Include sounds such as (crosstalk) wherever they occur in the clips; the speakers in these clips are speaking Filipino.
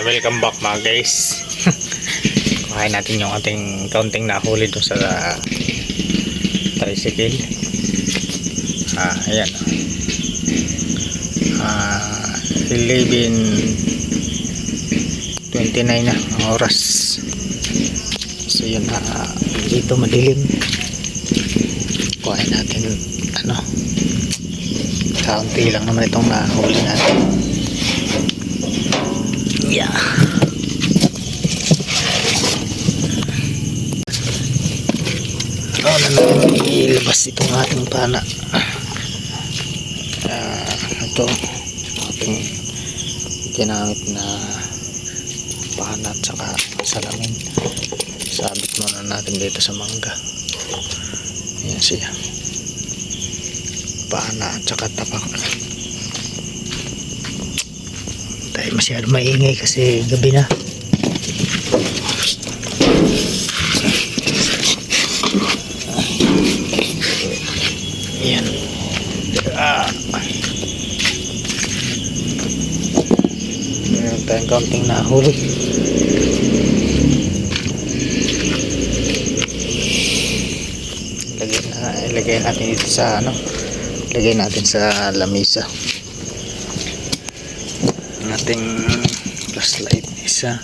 Welcome back mga guys. (laughs) Kuhain natin yung ating kaunting nahuli doon sa tricycle. Ah, ayan. Ah, 11 29 na oras. So yun na dito madilim. Kuhain natin ano kaunti lang naman itong nahuli natin. Yeah. Ano na natin ilabas itong ating pana. Ah, ito ating ginamit na pana at saka salamin. Sabit muna natin dito sa mangga. Ayan siya. Pana at saka tapak. tayo masyado maingay kasi gabi na yan ah. meron tayong kaunting nahuli ilagay, na, ilagay natin dito sa ano ilagay natin sa lamisa ang ating flashlight isa.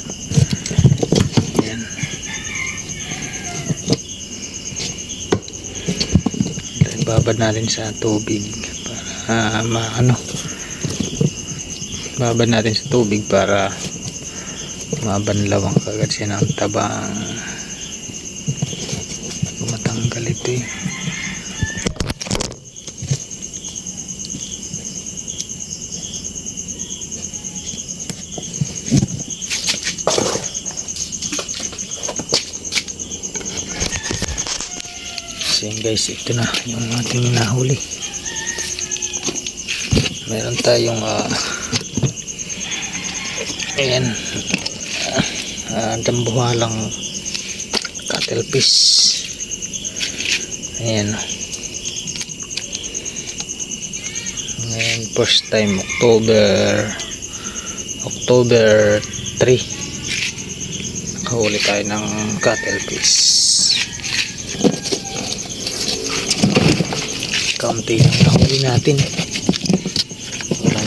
Yan babad natin sa tubig para uh, maano babad natin sa tubig para mabanlaw ang kagad siya ng tabang matanggal ito eh yun guys, ito na yung ating nahuli. Meron tayong uh, ayan. Uh, dambuhalang cuttlefish. Ayan. Ngayon, first time October. October 3 nakahuli tayo ng cuttlefish kaunti lang nahuli natin wala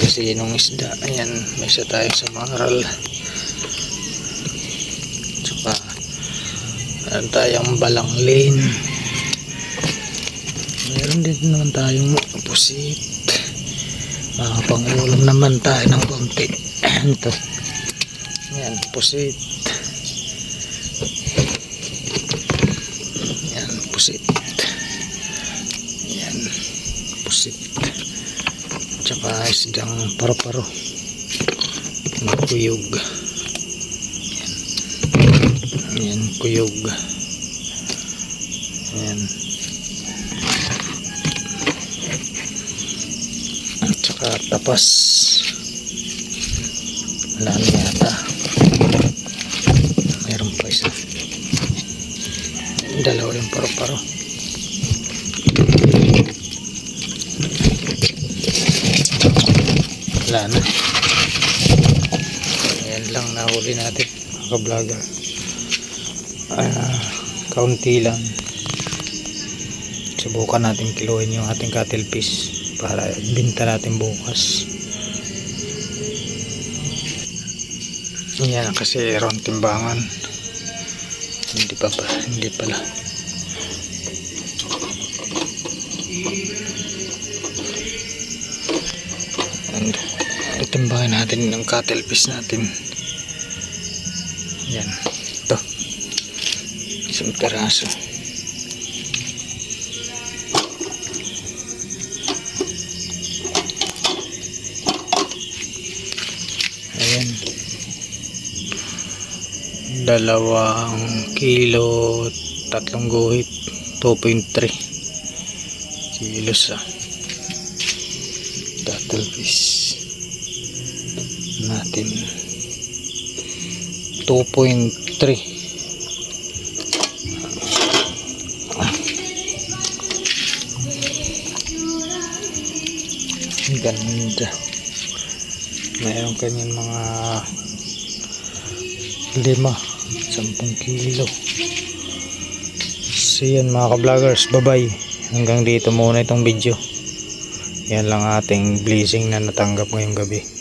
kasi nung isda ayan may isa tayo sa maral. Tsaka meron tayong balanglin meron din naman tayong pusit. Makapangulam naman tayo ng konti. Ito ayan pusit. Ayan pusit. Ayan, pusit. Tsaka isdang paro-paro. Kuyog. Ayan. Ayan, kuyog. Ayan. At Tsaka tapas. Wala na yata. Mayroon pa isa. Dalawa yung paro-paro. Wala na. Lang nahuli natin mga ka-vlogger. Ah, kaunti lang. Subukan natin kiluhin yung ating cuttlefish para binta natin bukas. Yan kasi round timbangan. Hindi pa pa hindi pala. And itimbangin natin ng cuttlefish natin. Yan. Ito. Isang peraso ayan. Dalawang kilo tatlong guhit 2.3 kilos ah. Cuttlefish natin. 2.3 ganda. Mayroon kanyang mga lima sampung kilo. So yan mga ka-vloggers bye bye hanggang dito muna itong video. Yan lang ating blessing na natanggap ngayong gabi